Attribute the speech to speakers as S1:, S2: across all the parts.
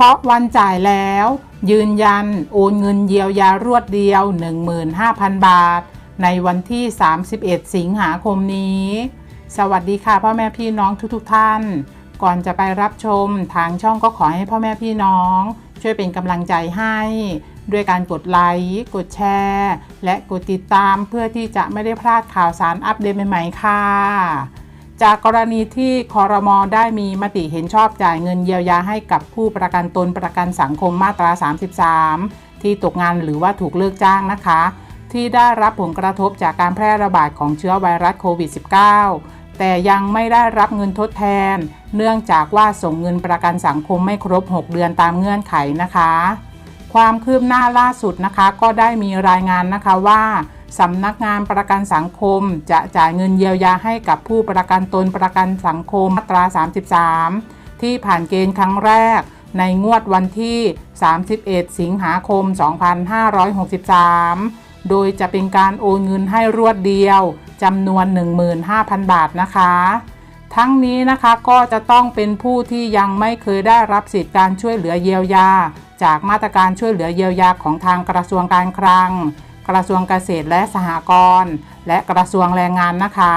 S1: เคาะวันจ่ายแล้ว ยืนยันโอนเงินเยียวยารวดเดียว 15,000 บาท ในวันที่ 31 สิงหาคมนี้ สวัสดีค่ะพ่อแม่พี่น้องทุกๆทท่าน ก่อนจะไปรับชมทางช่องก็ขอให้พ่อแม่พี่น้อง ช่วยเป็นกำลังใจให้ ด้วยการกดไลค์กดแชร์ และกดติดตามเพื่อที่จะไม่ได้พลาดข่าวสารอัปเดตใหม่ๆค่ะ จากกรณีที่คอรมอได้มีมติเห็นชอบจ่ายเงินเยียวยาให้กับผู้ประกันตนประกันสังคมมาตรา 33 ที่ตกงานหรือว่าถูกเลิกจ้างนะคะ ที่ได้รับผลกระทบจากการแพร่ระบาดของเชื้อไวรัสโควิด -19 แต่ยังไม่ได้รับเงินทดแทน เนื่องจากว่าส่งเงินประกันสังคมไม่ครบ 6 เดือนตามเงื่อนไขนะคะ ความคืบหน้าล่าสุดนะคะ ก็ได้มีรายงานนะคะว่า สำนักงานประกันสังคมจะจ่ายเงินเยียวยาให้กับผู้ประกันตนประกันสังคมมาตรา 33 ที่ผ่านเกณฑ์ครั้งแรก ในงวดวันที่ 31 สิงหาคม 2563 โดยจะเป็นการโอนเงินให้รวดเดียวจำนวน 15,000 บาทนะคะ ทั้งนี้นะคะก็จะต้องเป็นผู้ที่ยังไม่เคยได้รับสิทธิการช่วยเหลือเยียวยา จากมาตรการช่วยเหลือเยียวยาของทางกระทรวงการคลัง กระทรวงเกษตรและสหกรณ์และกระทรวงแรงงานนะคะ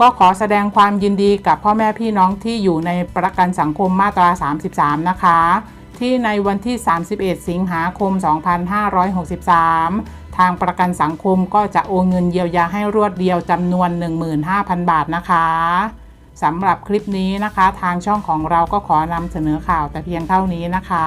S1: ก็ขอแสดงความยินดีกับพ่อแม่พี่น้องที่อยู่ในประกันสังคมมาตรา 33 นะคะ ที่ในวันที่ 31 สิงหาคม 2563ทางประกันสังคมก็จะโอนเงินเยียวยาให้รวดเดียวจำนวน 15,000 บาทนะคะสำหรับคลิปนี้นะคะ ทางช่องของเราก็ขอนำเสนอข่าวแต่เพียงเท่านี้นะคะ